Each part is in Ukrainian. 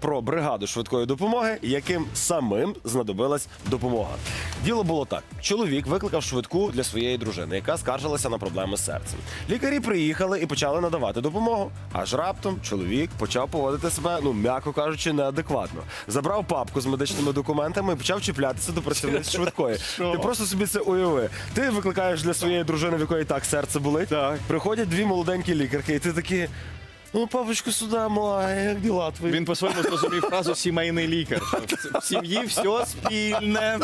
про бригаду швидкої допомоги, яким самим знадобилась допомога. Діло було так: чоловік викликав швидку для своєї дружини, яка скаржилася на проблеми з серцем. Лікарі приїхали і почали надавати допомогу. Аж раптом чоловік почав поводити себе, ну м'яко кажучи, неадекватно. Забрав папку з медичними документами і почав чіплятися до працівниць швидкої. Ти просто собі це уяви. Ти викликаєш для своєї дружини, в якої так серце болить. Так. Приходять дві молоденькі лікарки, і ти такі. Ну, папочку, сюди, мала, як діла твої? Він по-своєму зрозумів фразу сімейний лікар. що В сім'ї все спільне.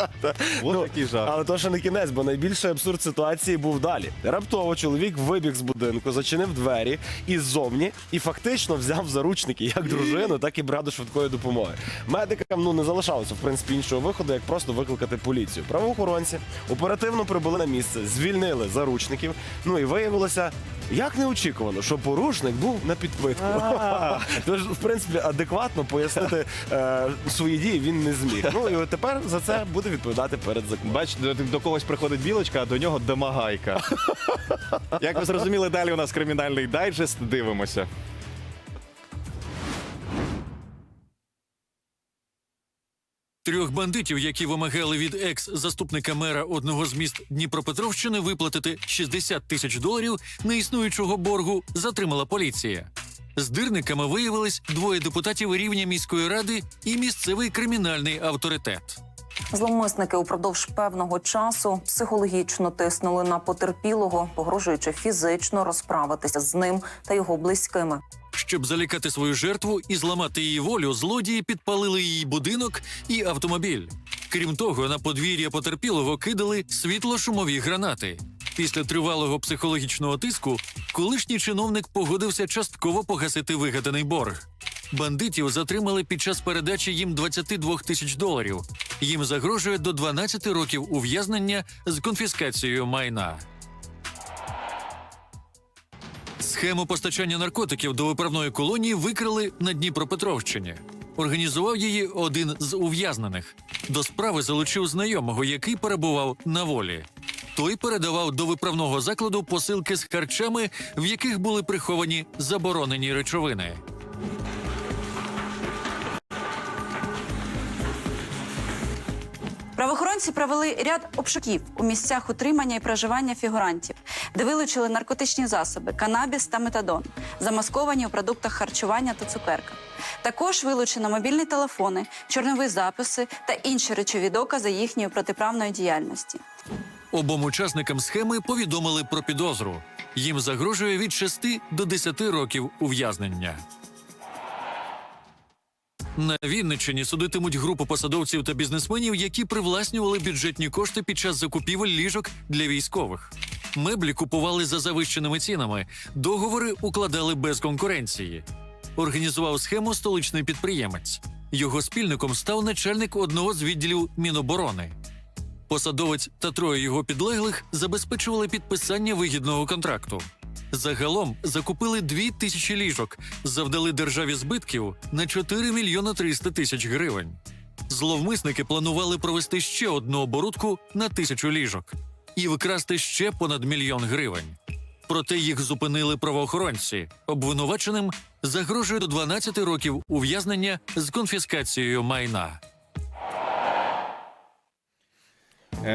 Ось такий жах. Але то ще не кінець, бо найбільший абсурд ситуації був далі. Раптово чоловік вибіг з будинку, зачинив двері і ззовні, і фактично взяв в заручники як дружину, так і бригаду швидкої допомоги. Медикам ну не залишалося в принципі іншого виходу, як просто викликати поліцію. Правоохоронці оперативно прибули на місце, звільнили заручників. Ну і виявилося. Як неочікувано, що порушник був на підпитку. Тож, в принципі, адекватно пояснити е, свої дії він не зміг. Ну і от тепер за це буде відповідати перед законом. Бач, до, до когось приходить білочка, а до нього домагайка. Як ви зрозуміли, далі у нас кримінальний дайджест. Дивимося. Трьох бандитів, які вимагали від екс-заступника мера одного з міст Дніпропетровщини виплатити 60 тисяч доларів неіснуючого боргу, затримала поліція. Здирниками виявились двоє депутатів рівня міської ради і місцевий кримінальний авторитет. Зловмисники упродовж певного часу психологічно тиснули на потерпілого, погрожуючи фізично розправитися з ним та його близькими. Щоб залякати свою жертву і зламати її волю, злодії підпалили її будинок і автомобіль. Крім того, на подвір'я потерпілого кидали світло-шумові гранати. Після тривалого психологічного тиску колишній чиновник погодився частково погасити вигаданий борг. Бандитів затримали під час передачі їм 22 тисяч доларів. Їм загрожує до 12 років ув'язнення з конфіскацією майна. Схему постачання наркотиків до виправної колонії викрили на Дніпропетровщині. Організував її один з ув'язнених. До справи залучив знайомого, який перебував на волі. Той передавав до виправного закладу посилки з харчами, в яких були приховані заборонені речовини. Правоохоронці провели ряд обшуків у місцях утримання і проживання фігурантів, де вилучили наркотичні засоби, канабіс та метадон, замасковані у продуктах харчування та цукерках. Також вилучено мобільні телефони, чорнові записи та інші речові докази їхньої протиправної діяльності. Обом учасникам схеми повідомили про підозру. Їм загрожує від 6 до 10 років ув'язнення. На Вінниччині судитимуть групу посадовців та бізнесменів, які привласнювали бюджетні кошти під час закупівель ліжок для військових. Меблі купували за завищеними цінами, договори укладали без конкуренції. Організував схему столичний підприємець. Його спільником став начальник одного з відділів Міноборони. Посадовець та троє його підлеглих забезпечували підписання вигідного контракту. Загалом закупили дві тисячі ліжок, завдали державі збитків на 4 мільйона 300 тисяч гривень. Зловмисники планували провести ще одну оборудку на тисячу ліжок і викрасти ще понад мільйон гривень. Проте їх зупинили правоохоронці. Обвинуваченим загрожує до 12 років ув'язнення з конфіскацією майна. Yeah.